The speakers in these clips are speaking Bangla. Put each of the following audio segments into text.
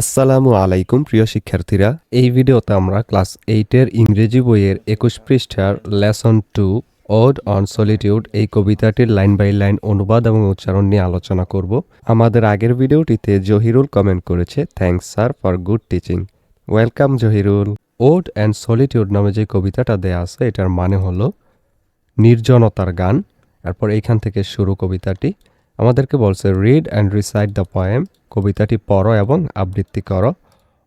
আসসালামু আলাইকুম, প্রিয় শিক্ষার্থীরা। এই ভিডিওতে আমরা ক্লাস এইটের ইংরেজি বইয়ের একুশ পৃষ্ঠার lesson two ode on solitude এই কবিতাটির লাইন বাই লাইন অনুবাদ এবং উচ্চারণ নিয়ে আলোচনা করব। আমাদের আগের ভিডিওটিতে জহিরুল কমেন্ট করেছে thanks sir for good teaching welcome Zahirul. Ode and solitude নামে যে কবিতাটা দেয়া আছে, এটার মানে হলো নির্জনতার গান। এরপর এইখান থেকে শুরু কবিতাটি। আমাদেরকে বলছে read and recite the poem কবিতাটি পড়ো এবং আবৃত্তি করো।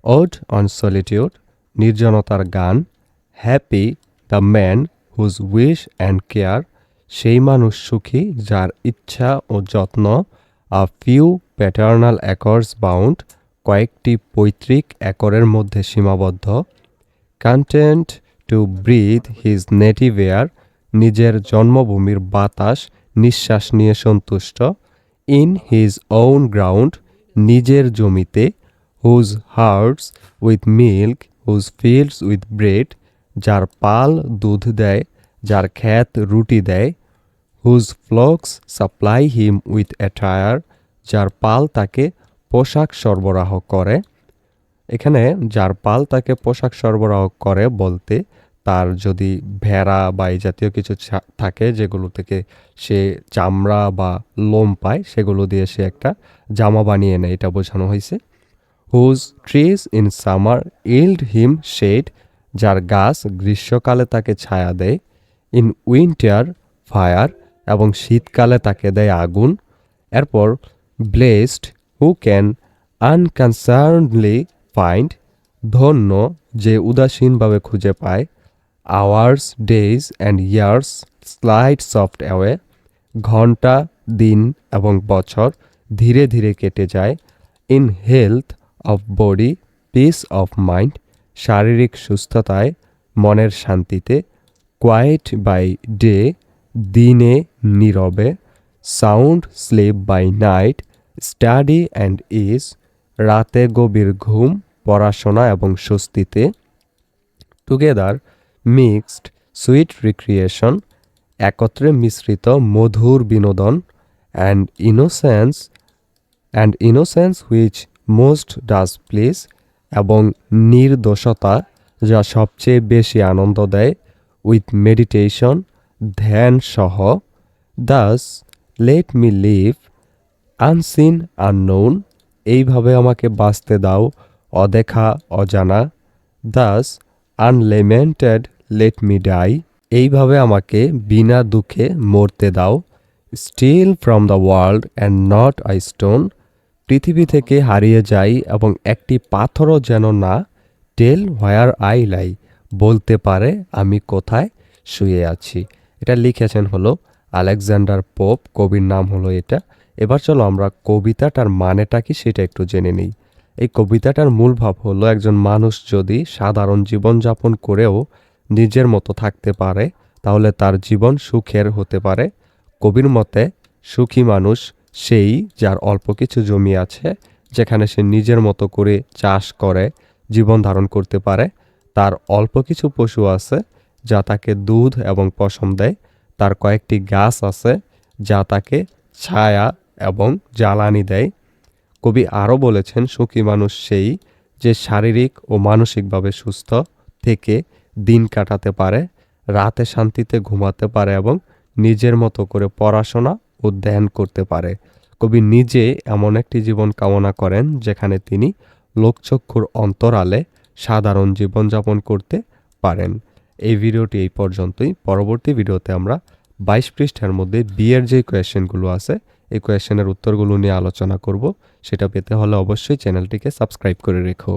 ওড অন সলিটিউড নির্জনতার গান happy the man whose wish and care সেই মানুষ সুখী যার ইচ্ছা ও যত্ন a few paternal acres bound কয়েকটি পৈতৃক একরের মধ্যে সীমাবদ্ধ। Content to breathe his native air নিজের জন্মভূমির বাতাস, নিঃশ্বাস নিয়ে সন্তুষ্ট। ইন হিজ ওন গ্রাউন্ড নিজের জমিতে whose herds with milk whose fields with bread যার পাল দুধ দেয়, যার খ্যাত রুটি দেয় whose flocks supply him with attire যার পাল তাকে পোশাক সরবরাহ করে। এখানে যার পাল তাকে পোশাক সরবরাহ করে বলতে তার যদি ভেড়া বা এই জাতীয় কিছু থাকে যেগুলো থেকে সে চামড়া বা লোম পায়, সেগুলো দিয়ে সে একটা জামা বানিয়ে নেয়, এটা বোঝানো হয়েছে। Whose trees in summer yield him shade যার গাছ গ্রীষ্মকালে তাকে ছায়া দেয়। ইন উইন্টার ফায়ার এবং শীতকালে তাকে দেয় আগুন। এরপর blessed who can unconcernedly find ধন্য, যে উদাসীনভাবে খুঁজে পায়। Hours days and years slide soft away ঘণ্টা, দিন এবং বছর ধীরে ধীরে কেটে যায়। In health of body peace of mind শারীরিক সুস্থতায়, মনের শান্তিতে কোয়াইট বাই ডে দিনে নীরবে sound sleep by night study and ease রাতে গভীর ঘুম, পড়াশোনা এবং স্বস্তিতে। টুগেদার মিক্সড সুইট রিক্রিয়েশন, একত্রে মিশ্রিত মধুর বিনোদন and innocence and innocence which most does please এবং নির্দোষতা যা সবচেয়ে বেশি আনন্দ দেয় উইথ মেডিটেশন ধ্যান সহ thus let me live unseen unknown এইভাবে আমাকে বাঁচতে দাও, অদেখা, অজানা thus unlamented let me die এইভাবে আমাকে বিনা দুঃখে মরতে দাও। Steal from the world and not I stone পৃথিবী থেকে হারিয়ে যাই এবং একটি পাথরও যেন না টেল হোয়ার আই লাই বলতে পারে আমি কোথায় শুয়ে আছি। এটা লিখেছেন হলো আলেকজান্ডার পোপ, কবির নাম হলো এটা। এবার চলো আমরা কবিতাটার মানেটা কি সেটা একটু জেনে নিই। এই কবিতাটার মূল ভাব হলো একজন মানুষ যদি সাধারণ জীবনযাপন করেও নিজের মতো থাকতে পারে, তাহলে তার জীবন সুখের হতে পারে। কবির মতে, সুখী মানুষ সেই যার অল্প কিছু জমি আছে, যেখানে সে নিজের মতো করে চাষ করে, জীবন ধারণ করতে পারে। তার অল্প কিছু পশু আছে, যা তাকে দুধ এবং পশম দেয়। তার কয়েকটি গাছ আছে, যা তাকে ছায়া এবং জ্বালানি দেয়। কবি আরও বলেছেন, সুখী মানুষ সেই যে শারীরিক ও মানসিকভাবে সুস্থ থেকে দিন কাটাতে পারে, রাতে শান্তিতে ঘুমাতে পারে এবং নিজের মতো করে পড়াশোনা ও ধ্যান করতে পারে। কবি নিজে এমন একটি জীবন কামনা করেন যেখানে তিনি লোকচক্ষুর অন্তরালে সাধারণ জীবনযাপন করতে পারেন। এই ভিডিওটি এই পর্যন্তই। পরবর্তী ভিডিওতে আমরা বাইশ পৃষ্ঠার মধ্যে বিয়ের যে কোয়েশ্চেনগুলো আছে, এই কোয়েশ্চেনের উত্তরগুলো নিয়ে আলোচনা করব। সেটা পেতে হলে অবশ্যই চ্যানেলটিকে সাবস্ক্রাইব করে রেখো।